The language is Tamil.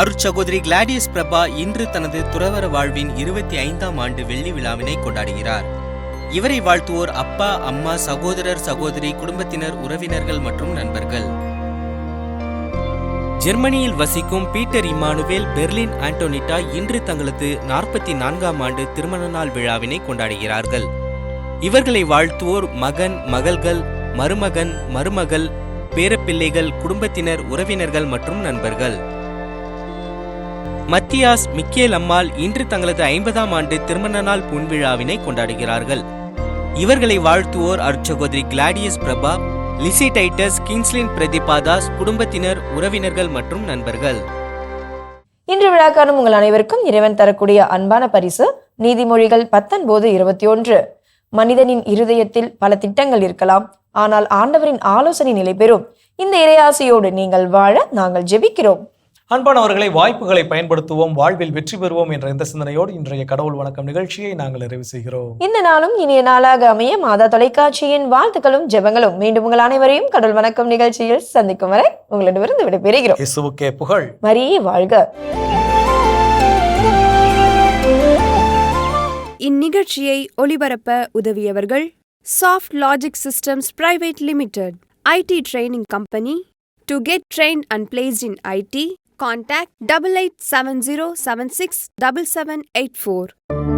அருட்சகோதரி கிளாடியஸ் பிரபா இன்று தனது துறவர வாழ்வின் இருபத்தி ஐந்தாம் ஆண்டு வெள்ளி விழாவினை கொண்டாடுகிறார். இவரை வாழ்த்துவோர் அப்பா அம்மா சகோதரர் சகோதரி குடும்பத்தினர் உறவினர்கள் மற்றும் நண்பர்கள். ஜெர்மனியில் வசிக்கும் பீட்டர் இம்மானுவேல் பெர்லின் ஆண்டோனிட்டா இன்று தங்களது நாற்பத்தி நான்காம் ஆண்டு திருமண நாள் விழாவினை கொண்டாடுகிறார்கள். இவர்களை வாழ்த்துவோர் மகன் மகள்கள் மருமகன் மருமகள் பேரப்பிள்ளைகள் குடும்பத்தினர் உறவினர்கள் மற்றும் நண்பர்கள். மத்தியாஸ் மிக்கேல் அம்மாள் இன்று தங்களது ஐம்பதாம் ஆண்டு திருமண நாள் பொன்விழாவினை கொண்டாடுகிறார்கள். இவர்களை வாழ்த்துவோர் அர்ச்சகோதரி Gladius Prabha Lizzy Titus Kingslin Prathibadas குடும்பத்தினர் உறவினர்கள் மற்றும் நண்பர்கள். இன்று விழா காணும் உங்கள் அனைவருக்கும் இறைவன் தரக்கூடிய அன்பான பரிசு நீதிமொழிகள் பத்தொன்பது இருபத்தி ஒன்று. மனிதனின் இருதயத்தில் பல திட்டங்கள் இருக்கலாம் ஆனால் ஆண்டவரின் ஆலோசனை நிலை பெறும் இந்த இறையாசையோடு நீங்கள் வாழ நாங்கள் ஜெபிக்கிறோம். அன்பானவர்களை வாய்ப்புகளை பயன்படுத்துவோம் வாழ்வில் வெற்றி பெறுவோம் என்ற இந்த சிந்தனையோடு இன்றைய கடவுள் வணக்கம் நிகழ்ச்சியை நாங்கள் நிறைவு செய்கிறோம். இந்த நாளும் இனிய நாளாக அமைய மாதா தொலைக்காட்சியின் வாழ்த்துக்களும் ஜெபங்களும் மீண்டும் உங்கள் அனைவரையும் கடவுள் வணக்கம் நிகழ்ச்சியில் சந்திக்கும் வரை உங்களிடமிருந்து விடைபெறுகிறோம். இயேசுவுக்கே புகழ். மரியே வாழ்க. இந்நிகழ்ச்சியை ஒளிபரப்ப உதவியவர்கள் soft logic systems private limited IT training company to get trained and placed in IT Contact 8870767784.